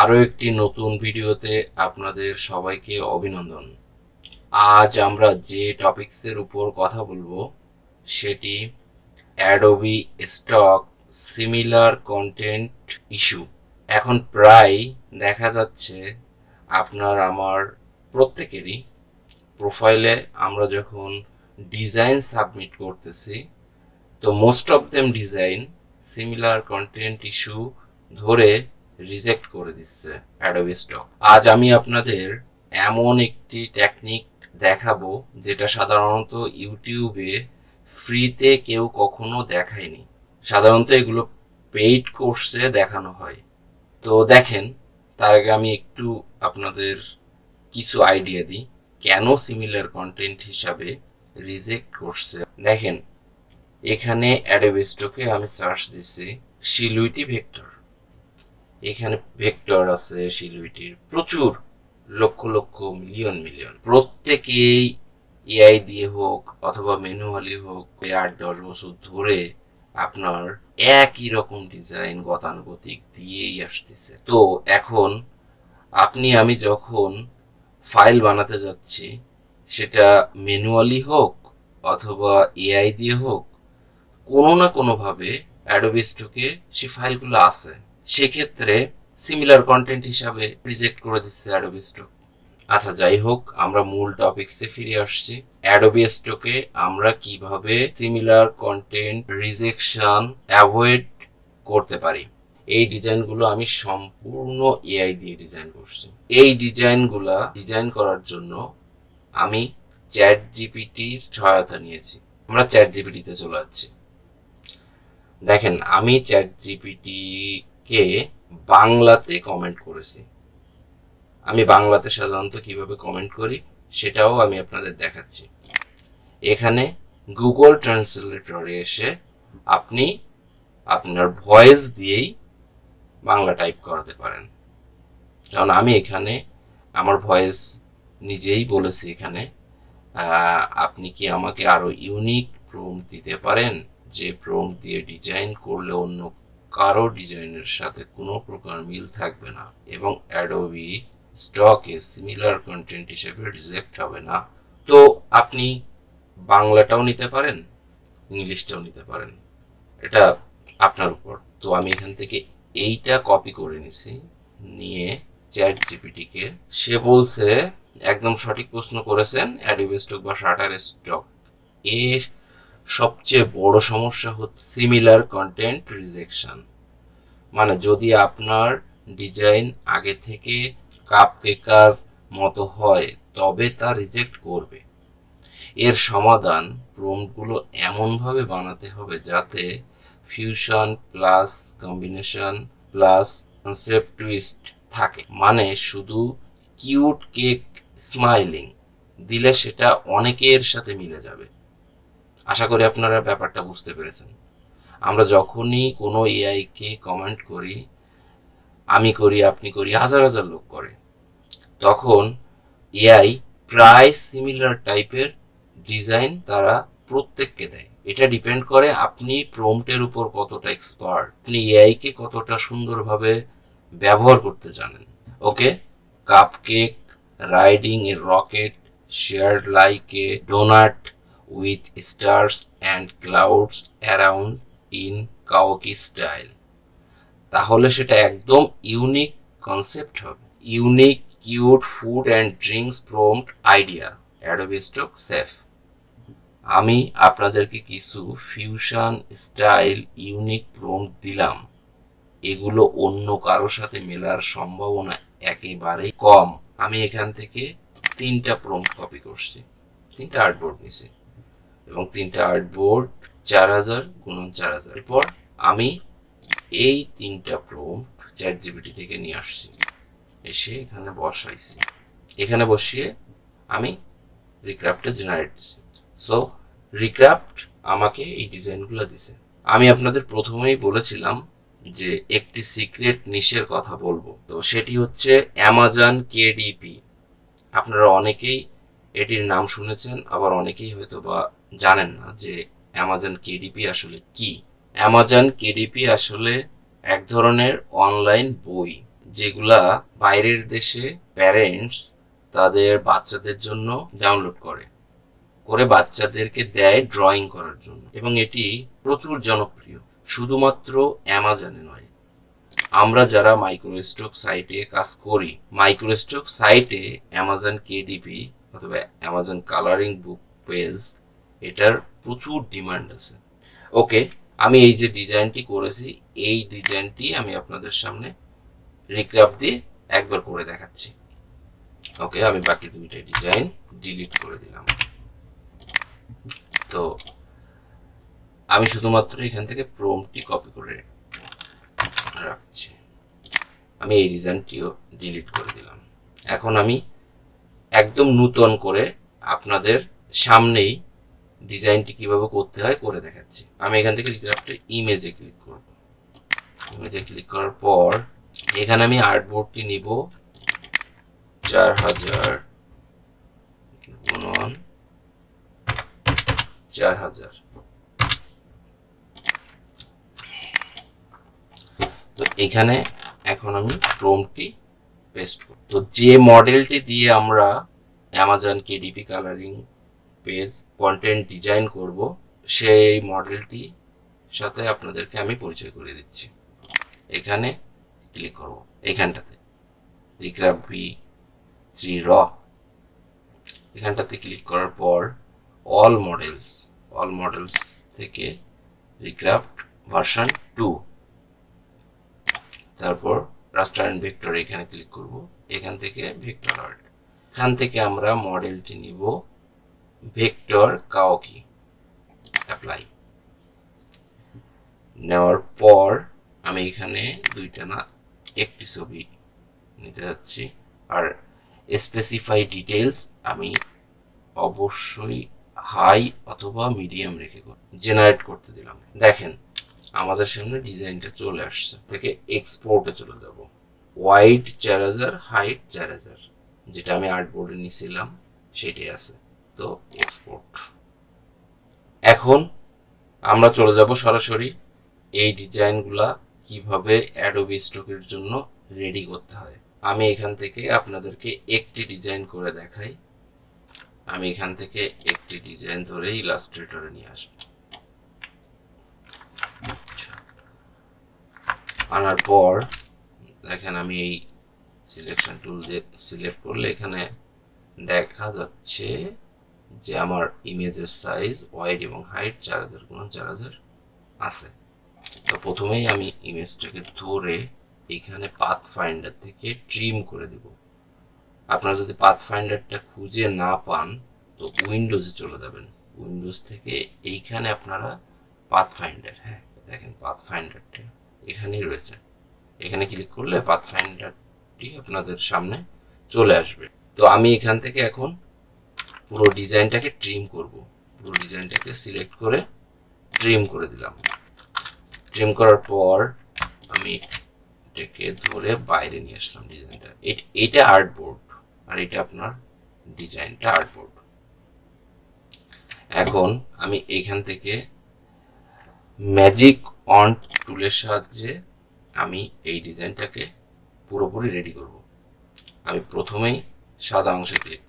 আরও একটি নতুন ভিডিওতে আপনাদের সবাইকে অভিনন্দন। আজ আমরা যে টপিকসের উপর কথা বলব, সেটি Adobe stock similar content issue এখন প্রায় দেখা যাচ্ছে আপনার আমার প্রত্যেকেরই প্রোফাইলে আমরা যখন ডিজাইন সাবমিট করতেছি, তো most of them design similar content issue ধরে রিজেক্ট করে দিচ্ছে অ্যাডোবি স্টক আজ আমি আপনাদের এমন একটি টেকনিক দেখাবো যেটা সাধারণত ইউটিউবে ফ্রিতে কেউ কখনো দেখায়নি। সাধারণত এগুলো পেইড কোর্সে দেখানো হয়। তো দেখেন, তার আগে আমি একটু আপনাদের কিছু আইডিয়া দিই। কেন সিমিলার কন্টেন্ট হিসাবে রিজেক্ট করছে? দেখেন, এখানে অ্যাডোবি স্টকে আমি সার্চ দিছি শিলুইটি ভেক্টর। এখানে ভেক্টর আছে শিলুইটির প্রচুর, লক্ষ লক্ষ মিলিয়ন মিলিয়ন। প্রত্যেকেই এআই দিয়ে হোক অথবা ম্যানুয়ালি হোক, আট দশ বছর ধরে আপনার একই রকম ডিজাইন গতানুগতিক দিয়েই আসতেছে। তো এখন আপনি, আমি যখন ফাইল বানাতে যাচ্ছি, সেটা ম্যানুয়ালি হোক অথবা এআই দিয়ে হোক, কোনো না কোনোভাবে অ্যাডোবি স্টকে সে ফাইলগুলো আছে। সেক্ষেত্রে সিমিলার কন্টেন্ট হিসাবে রিজেক্ট করে দিচ্ছে অ্যাডোবি স্টক আচ্ছা যাই হোক, আমরা মূল টপিকসে ফিরে আসছি। অ্যাডোবি স্টকে আমরা কীভাবে সিমিলার কন্টেন্ট রিজেকশন অ্যাভয়েড করতে পারি? এই ডিজাইনগুলো আমি সম্পূর্ণ এআই দিয়ে ডিজাইন করছি। এই ডিজাইনগুলা ডিজাইন করার জন্য আমি চ্যাট জিপিটির সহায়তা নিয়েছি। আমরা চ্যাট জিপিটিতে চলে যাচ্ছি। দেখেন, আমি চ্যাট জিপিটিকে বাংলাতে কমেন্ট করেছি। আমি বাংলাতে সাধারণত কীভাবে কমেন্ট করি, সেটাও আমি আপনাদের দেখাচ্ছি। এখানে গুগল ট্রান্সলেটরে এসে আপনি আপনার ভয়েস দিয়েই বাংলা টাইপ করাতে পারেন। কারণ আমি এখানে আমার ভয়েস নিজেই বলেছি এখানে আপনি কি আমাকে আরও ইউনিক প্রোম দিতে পারেন? যে প্রোম দিয়ে ডিজাইন করলে অন্য কারও ডিজাইনের সাথে কোনো প্রকার মিল থাকবে না এবং অ্যাডোবি স্টকে সিমিলার কন্টেন্ট হিসেবে রিজেক্ট হবে না। তো আপনি বাংলাটাও নিতে পারেন, ইংলিশটাও নিতে পারেন। এটা আপনার উপর। তো আমি এখান থেকে এইটা কপি করে নিছি, নিয়ে চ্যাট জিপিটিকে সে বলছে, একদম সঠিক প্রশ্ন করেছেন অ্যাডোবি স্টক বা শাটার স্টক এর সবচেয়ে বড় সমস্যা হচ্ছে সিমিলার কন্টেন্ট রিজেকশন মানে যদি আপনার ডিজাইন আগে থেকে কাপ কেকার মতো হয়, তবে তা রিজেক্ট করবে। এর সমাধান প্রম্পটগুলো এমনভাবে বানাতে হবে যাতে fusion plus combination plus concept twist থাকে। মানে শুধু কিউট কেক স্মাইলিং দিলে সেটা অনেকের সাথে মিলে যাবে। আশা করি আপনারা ব্যাপারটা বুঝতে পেরেছেন। আমরা যখনই কোনো এআইকে কমেন্ট করি, আমি করি, আপনি করি, হাজার হাজার লোক করে, তখন এআই প্রায় সিমিলার টাইপের ডিজাইন তারা প্রত্যেককে দেয়। এটা ডিপেন্ড করে আপনি প্রম্পটের উপর কতটা এক্সপার্ট আপনি এআইকে কতটা সুন্দরভাবে ব্যবহার করতে জানেন। Okay? Cupcake riding a rocket shaped like donut with stars and clouds around in kawaii style তাহলে সেটা একদম ইউনিক কনসেপ্ট হবে। Unique cute food and drinks prompt idea Adobe stock safe আমি আপনাদেরকে কিছু ফিউশন স্টাইল ইউনিক প্রম্পট দিলাম। এগুলো অন্য কারোর সাথে মেলার সম্ভাবনা একেবারেই কম। আমি এখান থেকে তিনটা প্রম্পট কপি করছি। তিনটা আর্টবোর্ড নিছি এবং তিনটা আর্টবোর্ড চার হাজার গুণন চার হাজার। এরপর আমি এই তিনটা প্রম্পট চ্যাট জিবিটি থেকে নিয়ে আসছি। এসে এখানে বসাইছি। এখানে বসিয়ে আমি রিক্রাফটে জেনারেট দিছি। সো রিক্রাফট আমাকে এই ডিজাইনগুলো দিছে। আমি আপনাদের প্রথমেই বলেছিলাম যে একটি সিক্রেট নিশের কথা বলব। তো সেটি হচ্ছে অ্যামাজন কেডিপি আপনারা অনেকেই এটির নাম শুনেছেন, আবার অনেকেই হয়তো বা জানেন না যে অ্যামাজন কেডিপি আসলে কি? অ্যামাজন কেডিপি আসলে এক ধরনের অনলাইন বই যেগুলা বাইরের দেশে প্যারেন্টস তাদের বাচ্চাদের জন্য ডাউনলোড করে। করে বাচ্চাদেরকে দেয় ড্রয়িং করার জন্য। এবং এটি প্রচুর জনপ্রিয়। শুধুমাত্র অ্যামাজনে নয়। আমরা যারা মাইক্রোস্টক সাইটে কাজ করি মাইক্রোস্টক সাইটে অ্যামাজন কেডিপি অথবা অ্যামাজন কালারিং বুক পেজ এটার প্রচুর ডিমান্ড আছে। ওকে আমি এই যে ডিজাইনটি করেছি, এই ডিজাইনটি আমি আপনাদের সামনে রিক্রাপ দিয়ে একবার করে দেখাচ্ছি। ওকে আমি বাকি দুইটা ডিজাইন ডিলিট করে দিলাম। তো, আমি শুধুমাত্র এখান থেকে প্রোমটি কপি করে রাখছি। আমি এই ডিজাইনটিও ডিলিট করে দিলাম। এখন আমি একদম নূতন করে আপনাদের সামনেই ডিজাইনটি কীভাবে করতে হয় করে দেখাচ্ছি। আমি এখান থেকে রিক্রাফ্টে ইমেজে ক্লিক করব। ইমেজে ক্লিক করার পর এখানে আমি আর্টবোর্ডটি নিব। চার হাজার চার হাজার। তো এখানে এখন আমি ক্রোমটি পেস্ট করব। তো যে মডেলটি দিয়ে আমরা Amazon KDP colouring page content design করব, সেই মডেলটি সাথে আপনাদেরকে আমি পরিচয় করে দিচ্ছি। এখানে ক্লিক করব, এখানটাতে। রিক্রাফট ভি থ্রি র এখানটাতে ক্লিক করার পর অল মডেলস অল মডেলস থেকে রিক্রাফট ভার্সন টু তারপর রাস্টার অ্যান্ড ভেক্টর এখানে ক্লিক করব, এখান থেকে ভেক্টর আর্ট এখান থেকে আমরা মডেলটি নিব ভেক্টর কাওকি অ্যাপ্লাই নেওয়ার পর আমি এখানে দুইটা না, একটি ছবি নিতে যাচ্ছি। আর স্পেসিফাই ডিটেলস আমি অবশ্যই হাই অথবা মিডিয়াম রেখে জেনারেট করতে দিলাম। দেখেন, আমাদের সামনে ডিজাইনটা চলে আসছে। থেকে এক্সপোর্টে চলে যাব। ওয়াইড চার হাজার হাইট চার হাজার যেটা আমি আর্ট বোর্ডে নিয়েছিলাম সেটাই আছে। তো এখন আমরা চলে যাব সরাসরি এই ডিজাইনগুলা কীভাবে অ্যাডোবি স্টকের জন্য রেডি করতে হয়। আমি এখান থেকে আপনাদেরকে একটি ডিজাইন করে দেখাই। আমি এখান থেকে একটি ডিজাইন ধরে ইলাস্ট্রেটরে নিয়ে আসব। আনার পর দেখেন আমি এই সিলেকশন টুল দিয়ে সিলেক্ট করলে এখানে দেখা যাচ্ছে যে আমার ইমেজের সাইজ ওয়াইড এবং হাইট চার হাজার গুণ চার হাজার আছে। তো প্রথমেই আমি ইমেজটাকে ধরে এখানে পাথ ফাইন্ডার থেকে ট্রিম করে দেব। আপনারা যদি পাথ ফাইন্ডারটা খুঁজে না পান, তো উইন্ডোজে চলে যাবেন। উইন্ডোজ থেকে এইখানে আপনারা পাথ ফাইন্ডার হ্যাঁ দেখেন পাথ ফাইন্ডারটা এখানেই রয়েছে। এখানে ক্লিক করলে পাথ ফাইন্ডারটি আপনাদের সামনে চলে আসবে। তো আমি এখান থেকে এখন পুরো ডিজাইনটাকে ট্রিম করব। পুরো ডিজাইনটাকে সিলেক্ট করে ট্রিম করে দিলাম। ট্রিম করার পর আমি এটাকে ধরে বাইরে নিয়ে আসলাম ডিজাইনটা। এটা আর্ট বোর্ড আর এটা আপনার ডিজাইনটা আর্ট বোর্ড এখন আমি এইখান থেকে ম্যাজিক অন টুলের সাহায্যে আমি এই ডিজাইনটাকে পুরোপুরি রেডি করব। আমি প্রথমেই সাদা অংশে ক্লিক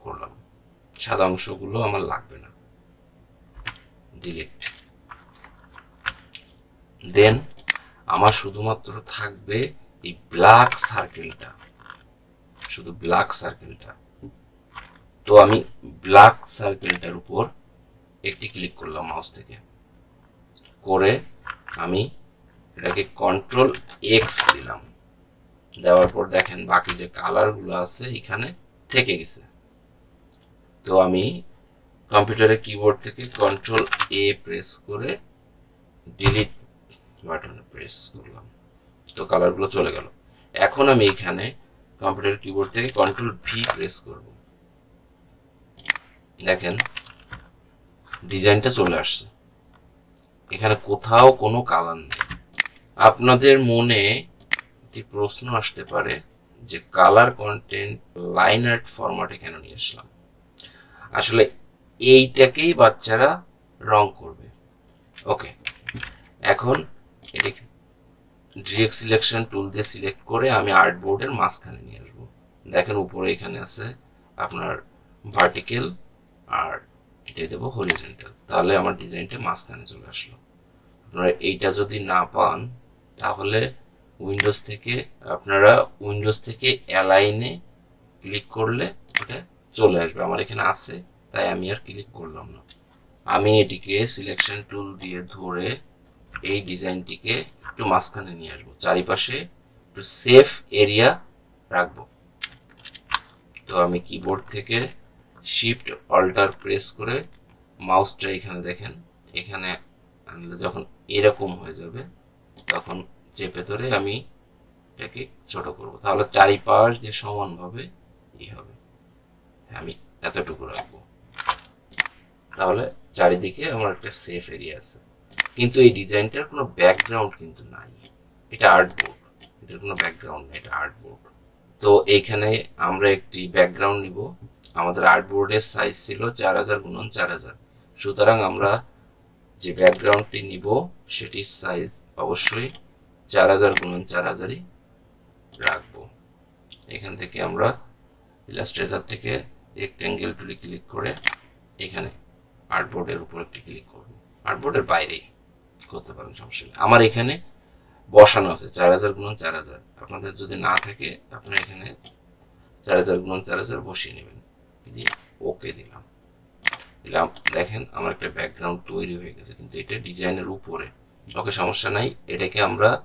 করলাম। সাদা অংশগুলো আমার লাগবে না। ডিলিট দেন আমার শুধুমাত্র থাকবে এই ব্ল্যাক সার্কেলটা শুধু ব্ল্যাক সার্কেলটা তো আমি ব্ল্যাক সার্কেলটার উপর একটি ক্লিক করলাম মাউস থেকে। করে আমি এটাকে কন্ট্রোল এক্স দিলাম। দেওয়ার পর দেখেন বাকি যে কালারগুলো আছে এখানে থেকে গেছে। তো আমি কম্পিউটারের কিবোর্ড থেকে কন্ট্রোল এ প্রেস করে ডিলিট বাটনে প্রেস করলাম। তো কালারগুলো চলে গেল। এখন আমি এখানে কম্পিউটার কিবোর্ড থেকে কন্ট্রোল ভি প্রেস করব। দেখেন ডিজাইনটা চলে আসছে। এখানে কোথাও কোনো কালার নেই। আপনাদের মনে একটি প্রশ্ন আসতে পারে যে কালার কন্টেন্ট লাইন আর্ট ফরম্যাটে কেন নিয়ে আসলাম? আসলে এইটাকেই বাচ্চারা রং করবে। ওকে, এখন এটি ডিরেক্ট সিলেকশন টুল দিয়ে সিলেক্ট করে আমি আর্টবোর্ডের মাঝখানে নিয়ে আসব। দেখেন উপরে এখানে আছে আপনার ভার্টিক্যাল আর এটাই দেবো হরিজেন্টাল তাহলে আমার ডিজাইনটা মাঝখানে চলে আসলো। আপনারা এইটা যদি না পান, তাহলে উইন্ডোজ থেকে, আপনারা উইন্ডোজ থেকে অ্যালাইনে ক্লিক করলে ওটা চলে আসবে, আমার এখানে আছে, তাই আমি আর ক্লিক করলাম না। আমি এটিকে সিলেকশন টুল দিয়ে ধরে এই ডিজাইনটিকে একটু মাঝখানে নিয়ে আসব, চারিপাশে একটু সেফ এরিয়া রাখব। তো আমি কিবোর্ড থেকে শিফট অল্টার প্রেস করে মাউসটা এখানে দেখেন, এখানে আনলে যখন এরকম হয়ে যাবে, তখন চেপে ধরে আমি এটাকে ছোট করব। তাহলে চারিপাশ যে সমানভাবে ই হবে। আমি এতটুকু রাখব। তাহলে চারিদিকে আমার একটা সেফ এরিয়া আছে। কিন্তু এই ডিজাইনটার কোনো ব্যাকগ্রাউন্ড কিন্তু নাই। এটা আর্টবোর্ড এটার কোনো ব্যাকগ্রাউন্ড নেই, এটা আর্টবোর্ড তো এইখানে আমরা একটি ব্যাকগ্রাউন্ড নিব। আমাদের আর্টবোর্ডের সাইজ ছিল চার হাজার গুণন চার হাজার। সুতরাং আমরা যে ব্যাকগ্রাউন্ডটি নিব, সেটির সাইজ অবশ্যই চার হাজার গুণন চার হাজারই রাখব। এখান থেকে আমরা ইলাস্ট্রেটার থেকে রেক্টেঙ্গেল টুলে ক্লিক করে এখানে আর্টবোর্ডের উপর একটি ক্লিক করব। আর্টবোর্ডের বাইরেই করতে পারেন, সমস্যা নেই। আমার এখানে বসানো আছে, চার হাজার গুণন চার হাজার। আপনাদের যদি না থাকে, আপনারা এখানে চার হাজার গুণন চার হাজার বসিয়ে নেবেন। দিয়ে ওকে দিলাম। দিলাম। দেখেন, আমার একটা ব্যাকগ্রাউন্ড তৈরি হয়ে গেছে, কিন্তু এটা ডিজাইনের উপরে। ওকে, সমস্যা নাই। এটাকে আমরা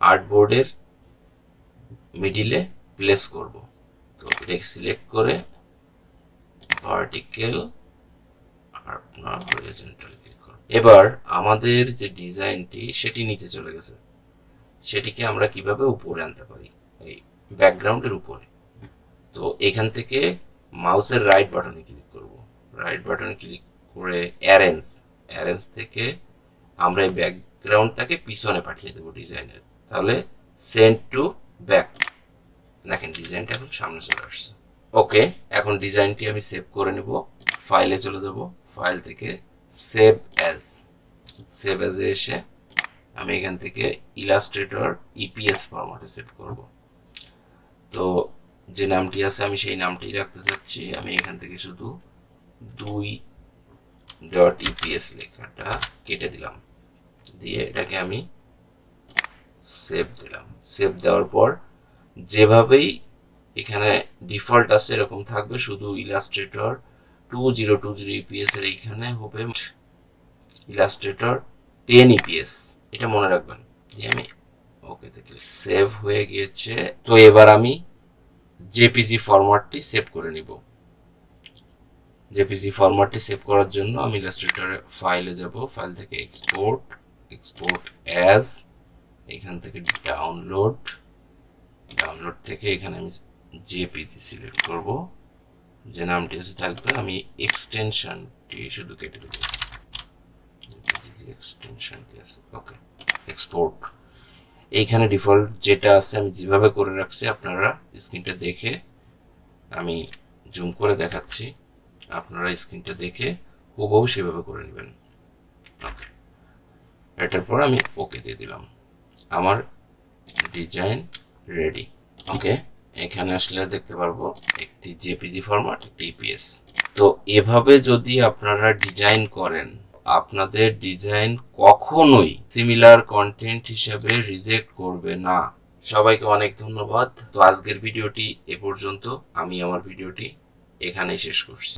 আর্টবোর্ডের মিডিলে প্লেস করব। তো এটাকে সিলেক্ট করে ভার্টিক্যাল আর আপনার হরিজন্টাল ক্লিক করব। এবার আমাদের যে ডিজাইনটি, সেটি নিচে চলে গেছে। সেটিকে আমরা কীভাবে উপরে আনতে পারি? এই ব্যাকগ্রাউন্ডের উপরে। তো এখান থেকে মাউসের রাইট বাটনে ক্লিক করব। রাইট বাটনে ক্লিক করে অ্যারেঞ্জ অ্যারেঞ্জ থেকে আমরা এই ব্যাকগ্রাউন্ডটাকে পিছনে পাঠিয়ে দেবো ডিজাইনের। তাহলে সেন্ড টু ব্যাক দেখেন, ডিজাইনটা এখন সামনে চলে আসছে। ওকে এখন ডিজাইনটি আমি সেভ করে নেব। ফাইলে চলে যাব। ফাইল থেকে সেভ অ্যাজ সেভ অ্যাজে এসে আমি এখান থেকে ইলাস্ট্রেটর ইপিএস ফরম্যাটে সেভ করব। তো যে নামটি আছে, আমি সেই নামটি রাখতে চাচ্ছি। আমি এখান থেকে শুধু দুই ডট ইপিএস লেখাটা কেটে দিলাম। দিয়ে এটাকে আমি সেভ দিলাম। সেভ দেওয়ার পর যেভাবেই এখানে ডিফল্ট আছে, এরকম থাকবে, শুধু Illustrator two zero two zero EPS এর এইখানে হবে। ইলাস্ট্রেটর টেন ইপিএস এটা মনে রাখবেন। যে আমি ওকে দেখলে সেভ হয়ে গিয়েছে। তো এবার আমি জেপিজি ফরম্যাটটি সেভ করে নিব। জেপিজি ফরম্যাটটি সেভ করার জন্য আমি ইলাস্ট্রেটরে ফাইলে যাব। ফাইল থেকে এক্সপোর্ট এক্সপোর্ট অ্যাজ এখান থেকে ডাউনলোড ডাউনলোড থেকে এখানে আমি জেপিজি সিলেক্ট করব, যে নামটি আছে থাকবে, আমি এক্সটেনশনটি শুধু কেটে দেবো। এক্সটেনশনটি আছে ওকে এক্সপোর্ট এইখানে ডিফল্ট যেটা আছে, আমি যেভাবে করে রাখছি, আপনারা স্ক্রিনটা দেখে আমি জুম করে দেখাচ্ছি, আপনারা স্ক্রিনটা দেখে হুবহু সেভাবে করে নেবেন। ওকে এটার পর আমি ওকে দিয়ে দিলাম। আমার ডিজাইন রেডি ওকে এখানে আসলে দেখতে পারব একটি জেপিজি ফরম্যাট একটি ইপিএস তো এভাবে যদি আপনারা ডিজাইন করেন, আপনাদের ডিজাইন কখনোই সিমিলার কন্টেন্ট হিসেবে রিজেক্ট করবে না। সবাইকে অনেক ধন্যবাদ। তো আজকের ভিডিওটি এ পর্যন্ত। আমি আমার ভিডিওটি এখানেই শেষ করছি।